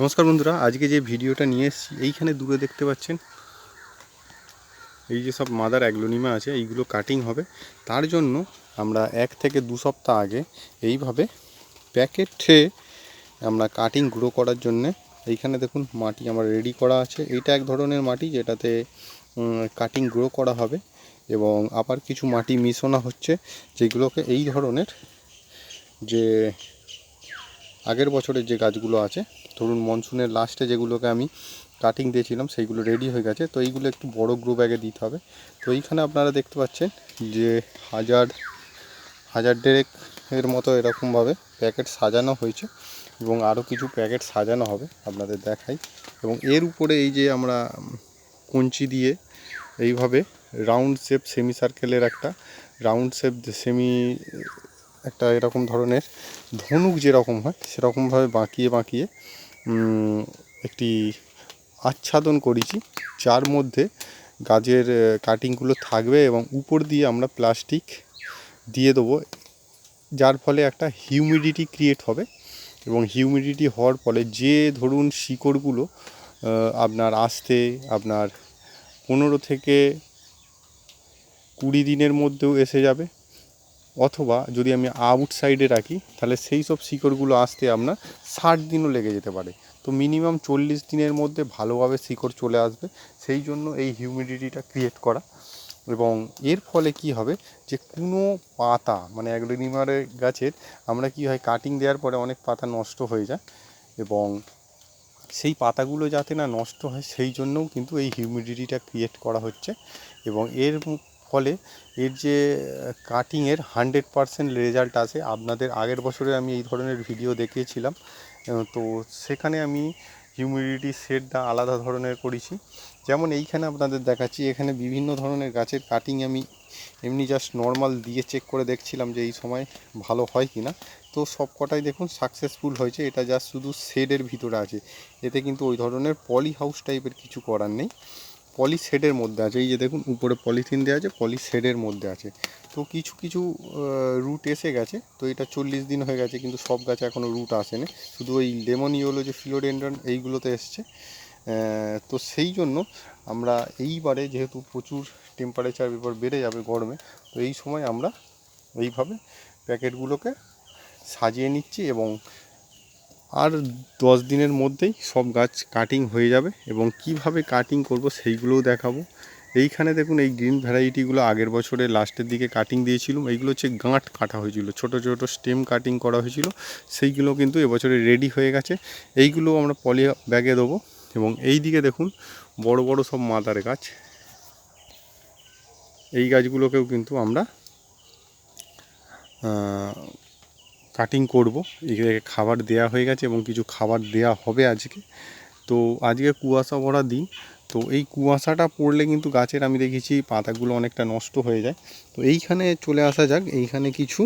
নমস্কার বন্ধুরা, আজকে যে ভিডিওটা নিয়ে এসেছি, এইখানে দূরে দেখতে পাচ্ছেন, এই যে সব মাদার অ্যাগ্লোনিমা আছে, এইগুলো কাটিং হবে। তার জন্য আমরা এক থেকে দু সপ্তাহ আগে এইভাবে প্যাকেটে আমরা কাটিং গ্রো করার জন্যে এইখানে দেখুন মাটি আমার রেডি করা আছে। এইটা এক ধরনের মাটি যেটাতে কাটিং গ্রো করা হবে এবং আবার কিছু মাটি মিশানো হচ্ছে, যেগুলোকে এই ধরনের যে আগের বছরের যে গাছগুলো আছে ধরুন মনসুনের লাস্টে যেগুলোকে আমি কাটিং দিয়েছিলাম, সেইগুলো রেডি হয়ে গেছে। তো এইগুলো একটু বড় গ্রো ব্যাগে দিতে হবে। তো এইখানে আপনারা দেখতে পাচ্ছেন যে হাজার হাজার ডেরেক এর মতো এরকমভাবে প্যাকেট সাজানো হয়েছে এবং আরও কিছু প্যাকেট সাজানো হবে আপনাদের দেখাই। এবং এর উপরে এই যে আমরা কঞ্চি দিয়ে এইভাবে রাউন্ড শেপ সেমি সার্কেলের একটা রাউন্ড শেপ সেমি একটা এরকম ধরনের ধনুক যেরকম হয়, সেরকমভাবে বাঁকিয়ে বাঁকিয়ে একটি আচ্ছাদন করেছি। যার মধ্যে গাছের কাটিংগুলো থাকবে এবং উপর দিয়ে আমরা প্লাস্টিক দিয়ে দেবো। যার ফলে একটা হিউমিডিটি ক্রিয়েট হবে এবং হিউমিডিটি হওয়ার ফলে যে ধরুন শিকড়গুলো আপনার আসতে, আপনার পনেরো থেকে কুড়ি দিনের মধ্যেও এসে যাবে। অথবা যদি আমি আউটসাইডে রাখি, তাহলে সেই সব শিকড়গুলো আসতে আপনার ষাট দিনও লেগে যেতে পারে। তো মিনিমাম চল্লিশ দিনের মধ্যে ভালোভাবে শিকড় চলে আসবে। সেই জন্য এই হিউমিডিটিটা ক্রিয়েট করা। এবং এর ফলে কি হবে যে কোনো পাতা মানে অ্যাগ্লোনিমারের গাছের, আমরা কি হয় কাটিং দেওয়ার পরে অনেক পাতা নষ্ট হয়ে যায়। এবং সেই পাতাগুলো যাতে না নষ্ট হয়, সেই জন্যও কিন্তু এই হিউমিডিটিটা ক্রিয়েট করা হচ্ছে। এবং এর ফলে এর যে কাটিংয়ের হান্ড্রেড পারসেন্ট রেজাল্ট আছে। আপনাদের আগের বছরে আমি এই ধরনের ভিডিও দেখিয়েছিলাম। তো সেখানে আমি হিউমিডিটি সেটটা আলাদা ধরনের করেছি। যেমন এইখানে আপনাদের দেখাচ্ছি, এখানে বিভিন্ন ধরনের গাছের কাটিং আমি এমনি জাস্ট নর্মাল দিয়ে চেক করে দেখছিলাম যে এই সময় ভালো হয় কি না তো সব কটাই দেখুন সাকসেসফুল হয়েছে, এটা জাস্ট শুধু শেডের ভিতরে আছে। এতে কিন্তু ওই ধরনের পলি হাউস টাইপের কিছু করার নেই। পলি শেডের মধ্যে আছে। এই যে দেখুন, উপরে পলিথিন দেওয়া আছে পলি শেডের মধ্যে আছে। তো কিছু কিছু রুট এসে গেছে। তো এটা চল্লিশ দিন হয়ে গেছে, কিন্তু সব গাছে এখনও রুট আসেনি। শুধু ওই লেমন ইয়েলো যে ফিলোডেন্ড্রন এইগুলোতে এসছে। তো সেই জন্য আমরা এইবারে যেহেতু প্রচুর টেম্পারেচার এবার বেড়ে যাবে গরমে, তো এই সময় আমরা এইভাবে প্যাকেটগুলোকে সাজিয়ে নিচ্ছি এবং আর দশ দিনের মধ্যেই সব গাছ কাটিং হয়ে যাবে এবং কীভাবে কাটিং করব সেইগুলোও দেখাবো। এইখানে দেখুন এই গ্রিন ভ্যারাইটিগুলো আগের বছরে লাস্টের দিকে কাটিং দিয়েছিলাম এইগুলো হচ্ছে গাঁট কাটা হয়েছিল, ছোট ছোট স্টেম কাটিং করা হয়েছিল। সেইগুলো কিন্তু এবছরে রেডি হয়ে গেছে। এইগুলো আমরা পলি ব্যাগে দেবো এবং এই দিকে দেখুন বড় বড় সব মাদার গাছ। এই গাছগুলোকেও কিন্তু আমরা কাটিং করব। এগুলোকে খাবার দেয়া হয়ে গেছে এবং কিছু খাবার দেয়া হবে আজকে। তো আজকে কুয়াশা ভরা দিন। তো এই কুয়াশাটা পড়লে কিন্তু গাছের আমি দেখেছি পাতাগুলো অনেকটা নষ্ট হয়ে যায়। তো এইখানে চলে আসা যাক। এইখানে কিছু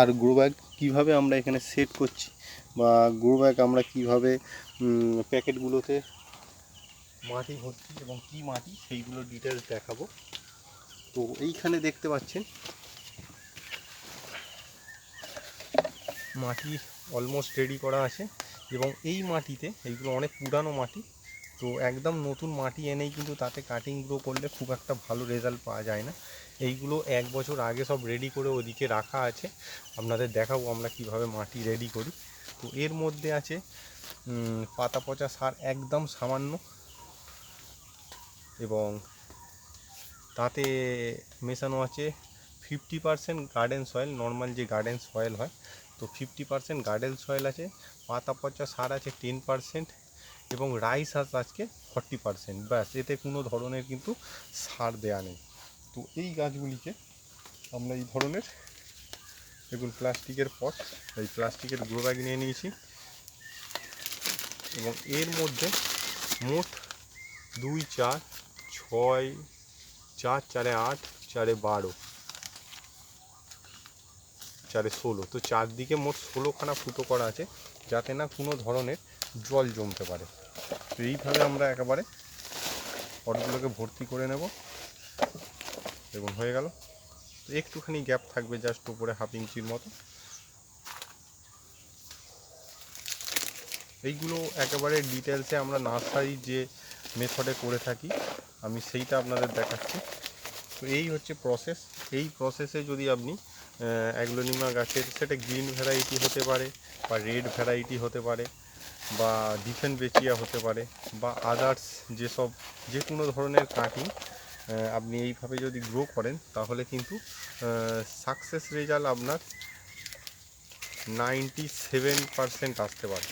আর গ্রো ব্যাগ কীভাবে আমরা এখানে সেট করছি বা গ্রো ব্যাগ আমরা কীভাবে প্যাকেটগুলোতে মাটি ভর্তি এবং কী মাটি, সেইগুলো ডিটেলস দেখাবো। তো এইখানে দেখতে পাচ্ছেন মাটি অলমোস্ট রেডি করা আছে এবং এই মাটিতে, এইগুলো অনেক পুরানো মাটি, তো একদম নতুন মাটি এনেই কিন্তু তাতে কাটিং গ্রো করলে খুব একটা ভালো রেজাল্ট পাওয়া যায় না। এইগুলো এক বছর আগে সব রেডি করে ওদিকে রাখা আছে। আপনাদের দেখাবো আমরা কীভাবে মাটি রেডি করি। তো এর মধ্যে আছে পাতা পচা সার একদম সামান্য এবং তাতে মেশানো আছে fifty percent garden soil normal যে গার্ডেন সয়েল হয় তো ফিফটি পারসেন্ট গার্ডেন সয়েল আছে পাতা পচা সার আছে টেন পারসেন্ট এবং রাইস হাঁস আজকে ফর্টি পারসেন্ট ব্যাস, এতে কোনো ধরনের কিন্তু সার দেয়া নেই। তো এই গাছগুলিকে আমরা এই ধরনের, দেখুন, প্লাস্টিকের পট এই প্লাস্টিকের গ্রো ব্যাগ নিয়ে নিয়েছি এবং এর মধ্যে মোট দুই চার, ছয়, চার, চারে আট, চারে বারো চারে ষোলো। তো চারদিকে মোট ষোলোখানা ফুটো করা আছে, যাতে না কোনো ধরনের জল জমতে পারে। তো এইভাবে আমরা একেবারে পটগুলোকে ভর্তি করে নেব। এবং হয়ে গেল। তো একটুখানি গ্যাপ থাকবে জাস্ট উপরে হাফ ইঞ্চির মতো। এইগুলো একেবারে ডিটেলসে আমরা নার্সারি যে মেথডে করে থাকি, আমি সেইটা আপনাদের দেখাচ্ছি। তো এই হচ্ছে প্রসেস। এই প্রসেসে যদি আপনি অ্যাগ্লোনিমা গাছের, সেটা গ্রিন ভ্যারাইটি হতে পারে বা রেড ভ্যারাইটি হতে পারে বা ডিফেন বেচিয়া হতে পারে বা আদার্স যেসব যে কোনো ধরনের কাঁটি আপনি এইভাবে যদি গ্রো করেন, তাহলে কিন্তু সাকসেস রেজাল্ট আপনার নাইনটি সেভেন পারসেন্ট আসতে পারে।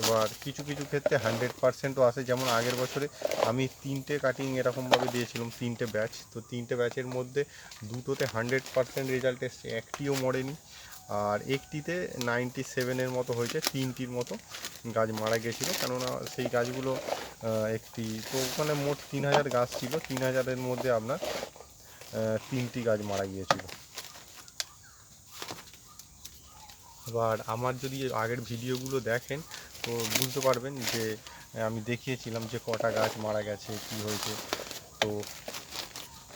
এবার কিছু কিছু ক্ষেত্রে হান্ড্রেড পারসেন্টও আসে। যেমন আগের বছরে আমি তিনটে কাটিং এরকমভাবে দিয়েছিলাম, তিনটে ব্যাচ তো তিনটে ব্যাচের মধ্যে দুটোতে হান্ড্রেড পারসেন্ট রেজাল্ট এসছে, একটিও মরেনি। আর একটিতে নাইনটি সেভেনের মতো হয়েছে, তিনটির মতো গাছ মারা গেছিল। কেননা সেই গাছগুলো একটি, তো ওখানে মোট তিন হাজার গাছ ছিল। তিন হাজারের মধ্যে আপনার তিনটি গাছ মারা গিয়েছিল। এবার আমার যদি আগের ভিডিওগুলো দেখেন তো বুঝতে পারবেন যে আমি দেখিয়েছিলাম যে কটা গাছ মারা গেছে, কি হয়েছে। তো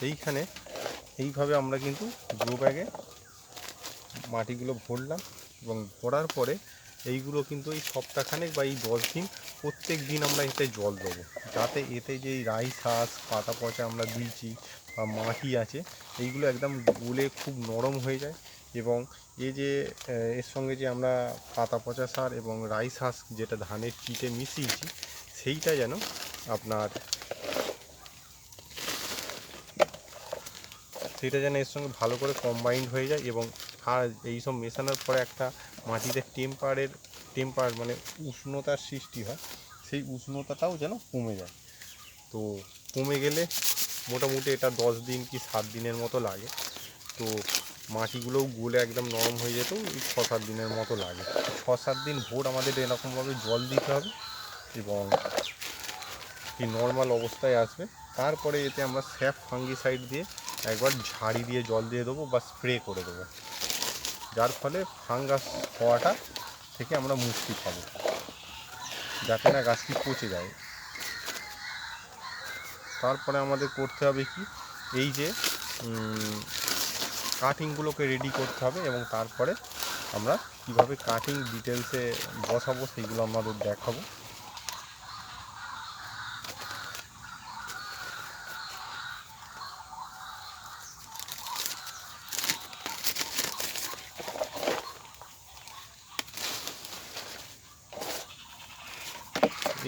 এইখানে, এইভাবে আমরা কিন্তু গ্রো ব্যাগে মাটিগুলো ভরলাম এবং ভরার পরে এইগুলো কিন্তু এই সপ্তাহখানেক বা এই দশ দিন প্রত্যেক দিন আমরা এতে জল দেবো। যাতে এতে যে রাই শাঁস, পাতা পচা আমরা দিয়েছি বা মাটি আছে, এইগুলো একদম গলে খুব নরম হয়ে যায়। এবং এই যে এর সঙ্গে যে আমরা পাতা পচা সার এবং রাইস শাঁস যেটা ধানের চিটে মিশিয়েছি, সেইটা যেন আপনার সেটা যেন এর সঙ্গে ভালো করে কম্বাইন্ড হয়ে যায় এবং আর এই সব মেশানোর পরে একটা মাটিতে টেম্পারের, টেম্পার মানে উষ্ণতার সৃষ্টি হয়, সেই উষ্ণতাটাও যেন কমে যায়। তো কমে গেলে মোটামুটি এটা দশ দিন কি সাত দিনের মতো লাগে। তো মাটিগুলোও গলে একদম নরম হয়ে যেত ওই ছ সাত দিনের মতো লাগে। ছ সাত দিন ভোর আমাদের এরকমভাবে জল দিতে হবে এবং এই নর্মাল অবস্থায় আসবে। তারপরে এতে আমরা স্যাপ ফাঙ্গিসাইড দিয়ে একবার ঝাড়ি দিয়ে জল দিয়ে দেবো বা স্প্রে করে দেবো। যার ফলে ফাঙ্গাস হওয়াটা থেকে আমরা মুক্তি পাবো। যাতে না গাছটি পচে যায়। তারপরে আমাদের করতে হবে কি? এই যে কাটিংগুলোকে রেডি করতে হবে এবং তারপরে আমরা কীভাবে কাটিং ডিটেলসে বসাবো সেইগুলো আমাদের দেখাবো।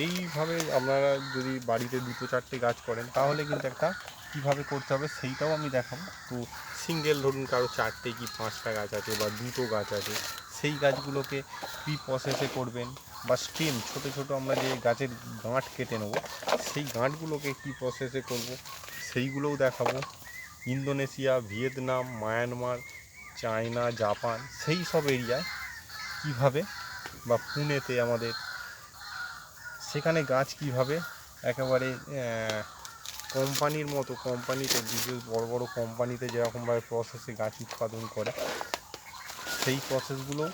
এইভাবে আপনারা যদি বাড়িতে দুটো চারটে গাছ করেন, তাহলে কিন্তু একটা কীভাবে করতে হবে সেইটাও আমি দেখাবো। তো সিঙ্গেল ধরুন কারও চারটে কি পাঁচটা গাছ আছে বা দুটো গাছ আছে, সেই গাছগুলোকে কী প্রসেসে করবেন বা স্টেম ছোট ছোট আমরা যে গাছের গাঁট কেটে নেব, সেই গাঁটগুলোকে কী প্রসেসে করব, সেইগুলোও দেখাবো। Indonesia, Vietnam, Myanmar, China, Japan, সেই সব এরিয়ায় কীভাবে বা পুনেতে আমাদের, সেখানে গাছ কীভাবে একেবারে কোম্পানির মতো কোম্পানিতে, বিশেষ বড় বড় কোম্পানিতে যেরকমভাবে প্রসেসে গাছ উৎপাদন করে, সেই প্রসেসগুলো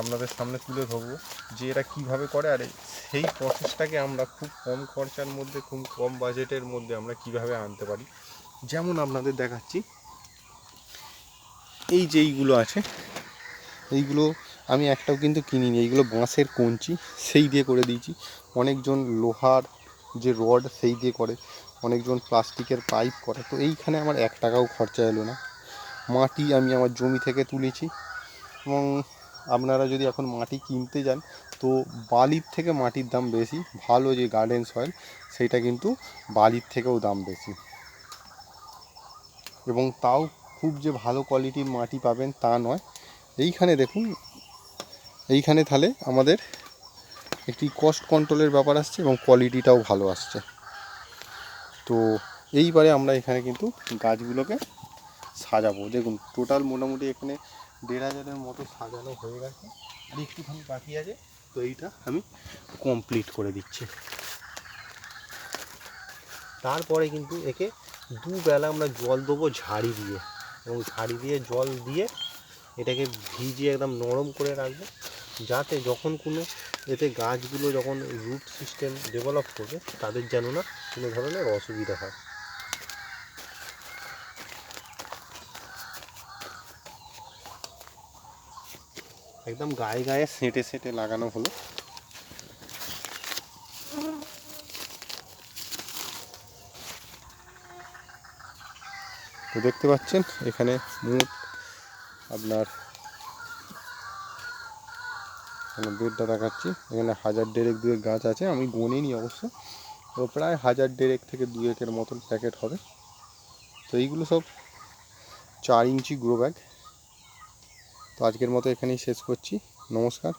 আপনাদের সামনে তুলে ধরবো, যে এরা কীভাবে করে আর সেই প্রসেসটাকে আমরা খুব কম খরচার মধ্যে, খুব কম বাজেটের মধ্যে আমরা কীভাবে আনতে পারি। যেমন আপনাদের দেখাচ্ছি, এই যে এইগুলো আছে, এইগুলো আমি একটাও কিন্তু কিনিনি, এইগুলো বাঁশের কঞ্চি, সেই দিয়ে করে দিয়েছি। অনেকজন লোহার যে রড সেই দিয়ে করে, অনেকজন প্লাস্টিকের পাইপ করে। তো এইখানে আমার এক টাকাও খরচা এলো না। মাটি আমি আমার জমি থেকে তুলেছি এবং আপনারা যদি এখন মাটি কিনতে যান, তো বালির থেকে মাটির দাম বেশি, ভালো যে গার্ডেন সয়েল সেইটা কিন্তু বালির থেকেও দাম বেশি। এবং তাও খুব যে ভালো কোয়ালিটির মাটি পাবেন তা নয়। এইখানে দেখুন, এইখানে তাহলে আমাদের একটি কস্ট কন্ট্রোলের ব্যাপার আসছে এবং কোয়ালিটিটাও ভালো আসছে। তো এইবারে আমরা এখানে কিন্তু গাছগুলোকে সাজাবো। দেখুন টোটাল মোটামুটি এখানে দেড় হাজারের মতো সাজানো হয়ে গেছে। আর একটুখানি বাকি আছে, তো এইটা আমি কমপ্লিট করে দিচ্ছি। তারপরে কিন্তু একে দুবেলা আমরা জল দেবো ঝাড়ি দিয়ে। এবং ঝাড়ি দিয়ে জল দিয়ে এটাকে ভিজিয়ে একদম নরম করে রাখব। যাতে যখন কোনো এতে গাছগুলো যখন রুট সিস্টেম ডেভেলপ করবে, তাদের যেন না কোনো ধরনের অসুবিধা হয়। একদম গায়ে গায়ে সেঁটে সেঁটে লাগানো হলো। দেখতে পাচ্ছেন, এখানে মোট আপনার বেডটা দেখাচ্ছি। এখানে হাজার ডেরেক দুয়েক গাছ আছে, আমি গুনিনি অবশ্য। তো প্রায় হাজার ডেরেক থেকে দুয়েকের মতন প্যাকেট হবে। তো এইগুলো সব চার ইঞ্চি গ্রো ব্যাগ। তো আজকের মতো এখানেই শেষ করছি। নমস্কার।